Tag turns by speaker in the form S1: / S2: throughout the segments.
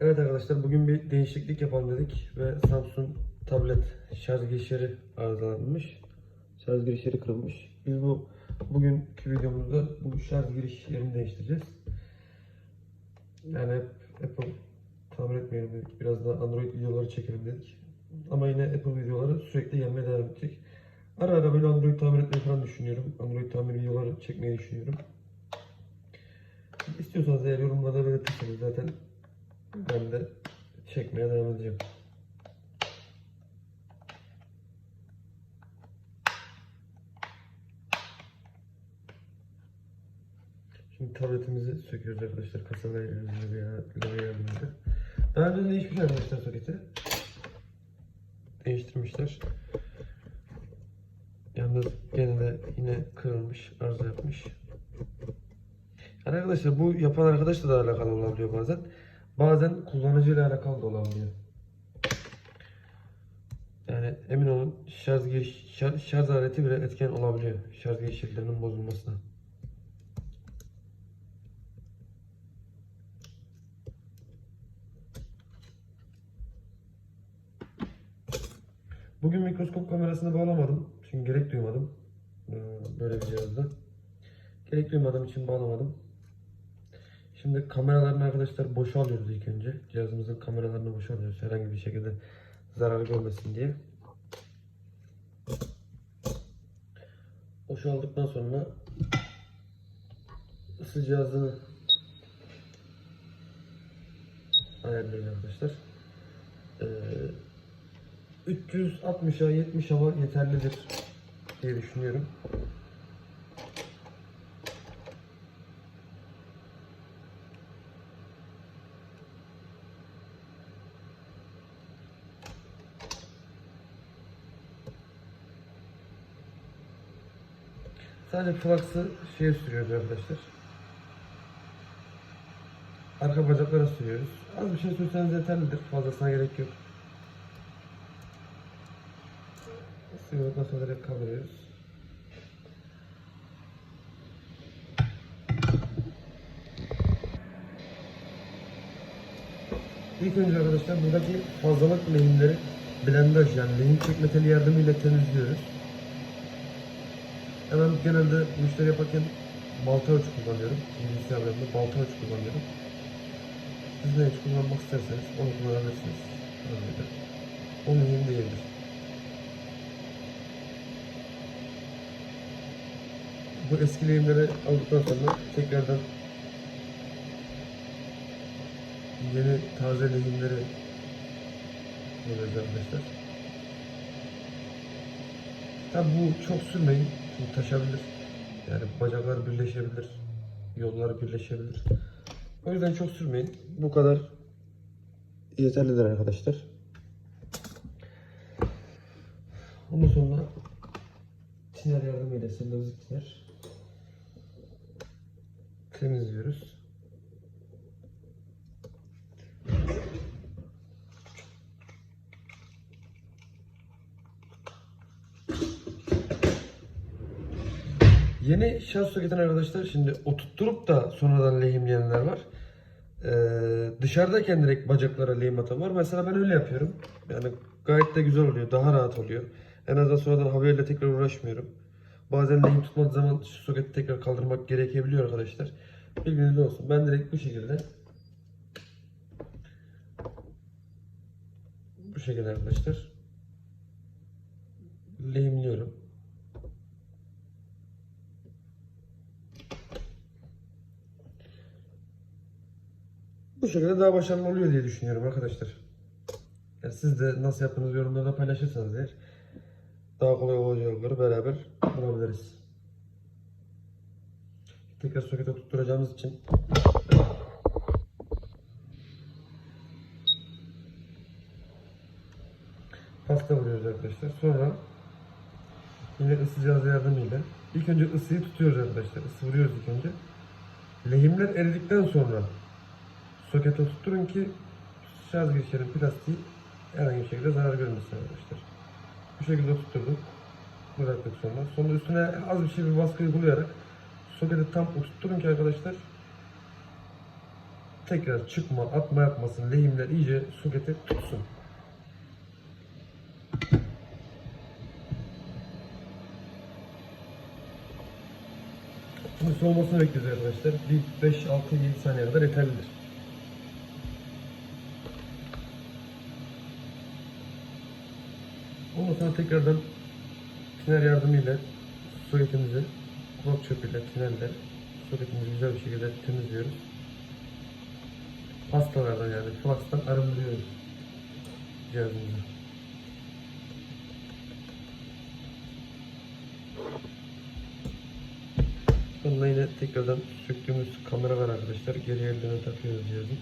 S1: Evet arkadaşlar bugün bir değişiklik yapalım dedik ve Samsung tablet şarj girişleri arızalanmış. Şarj girişleri kırılmış. Biz bu bugünkü videomuzda bu şarj girişlerini değiştireceğiz. Yani hep Apple tamir etmeyelim dedik. Biraz da Android videoları çekelim dedik. Ama yine Apple videoları sürekli gelmeye devam edecek. Ara ara böyle Android tamir etmeyi falan düşünüyorum. Android tamir videoları çekmeyi düşünüyorum. İstiyorsanız eğer yorumlarda belirtirseniz zaten ben de çekmeye devam edeceğim. Şimdi tabletimizi söküyoruz arkadaşlar. Levye yardımıyla. Daha önce değişmiş arkadaşlar soketi. Değiştirmişler. Yalnız gene de yine kırılmış, arıza yapmış. Yani arkadaşlar bu yapan arkadaşla da alakalı olabiliyor bazen. Bazen kullanıcıyla alakalı da olabiliyor. Yani emin olun şarj giriş şarj, şarj aleti bile etken olabiliyor. Şarj girişlerinin bozulmasına. Bugün mikroskop kamerasını bağlamadım. Çünkü gerek duymadım. Ee, Böyle bir cihazda. Gerek duymadığım için bağlamadım. Şimdi kameralarını arkadaşlar boşaltıyoruz ilk önce. Cihazımızın kameralarını boşaltıyoruz herhangi bir şekilde zarar görmesin diye. Boşaldıktan sonra ısı cihazını ayarlıyoruz arkadaşlar. Ee, 360'a 70 hava yeterlidir diye düşünüyorum. Sadece flux'ı şeye sürüyoruz arkadaşlar. Arka bacaklara sürüyoruz. Az bir şey sürseniz yeterlidir. Fazlasına gerek yok. Sıyırdıktan sonra direkt kaldırıyoruz. İlk önce arkadaşlar buradaki fazlalık lehimleri blendaj yani lehim çekme teli yardımıyla temizliyoruz. Hemen genelde müşteri yaparken balta ölçü kullanıyorum. Bilgisayarlarımda balta ölçü kullanıyorum. Siz ne ölçü kullanmak isterseniz onu kullanabilirsiniz. Böyle. O mühim değildir. Bu eski lehimleri aldıktan sonra tekrardan yeni taze lehimleri koyacağız arkadaşlar. Tabi bu çok sürmeyin. Taşabilir. Yani bacaklar birleşebilir. Yollar birleşebilir. O yüzden çok sürmeyin. Bu kadar yeterlidir arkadaşlar. Ondan sonra tiner yardımıyla selülozik tiner temizliyoruz. Yeni şarj soketini arkadaşlar şimdi oturtturup da sonradan lehimleyenler var. Ee, dışarıdayken direkt bacaklara lehim atan var. Mesela ben öyle yapıyorum. Yani gayet de güzel oluyor. Daha rahat oluyor. En azından sonradan havayla tekrar uğraşmıyorum. Bazen lehim tutmadığı zaman soketi tekrar kaldırmak gerekebiliyor arkadaşlar. Bilginiz olsun. Ben direkt bu şekilde bu şekilde arkadaşlar lehimliyorum. Bu şekilde daha başarılı oluyor diye düşünüyorum arkadaşlar. Yani siz de nasıl yaptığınızı yorumlarda paylaşırsanız eğer daha kolay olacağı yolları beraber bulabiliriz. Tekrar sokete tutturacağımız için pasta vuruyoruz arkadaşlar. Sonra yine ısı cihazı yardımıyla ilk önce ısıyı tutuyoruz arkadaşlar. Isı vuruyoruz ilk önce. Lehimler eridikten sonra sokete tutturun ki şarj girişlerin plastiği herhangi bir şekilde zarar görmesin arkadaşlar. Bu şekilde tutturduk. Bıraktık sonra. Sonra üstüne az bir şey bir baskı uygulayarak soketi tam oturtturun ki arkadaşlar tekrar çıkma, atma yapmasın. Lehimler iyice sokete tutsun. Şimdi soğumasını bekliyoruz arkadaşlar. Bir 5, 6, 7 saniye kadar yeterlidir. Ondan sonra tekrardan tiner yardımıyla soketimizi kulak çöpüyle, tinerle soketimizi güzel bir şekilde temizliyoruz. Pastalardan yani flakstan arındırıyoruz cihazımızı. Sonra yine tekrardan söktüğümüz kamera var arkadaşlar. Geri yerlerine takıyoruz cihazı.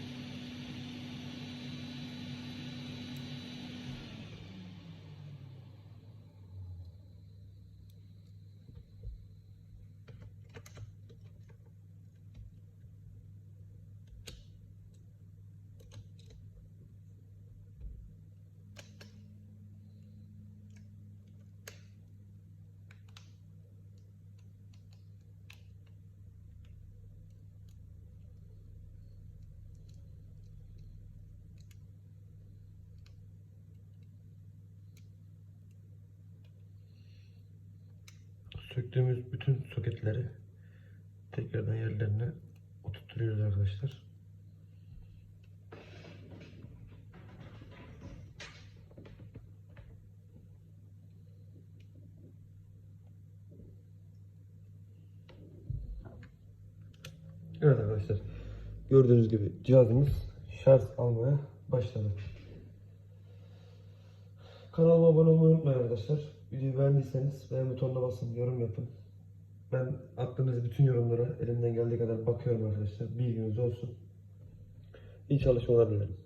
S1: Söktüğümüz bütün soketleri tekrardan yerlerine oturtuyoruz arkadaşlar. Evet arkadaşlar. Gördüğünüz gibi cihazımız şarj almaya başladı. Kanalıma abone olmayı unutmayın arkadaşlar. Videoyu beğendiyseniz beğen butonuna basın, yorum yapın. Ben attığınız bütün yorumlara elimden geldiği kadar bakıyorum arkadaşlar. Bilginiz olsun. İyi çalışmalar dilerim.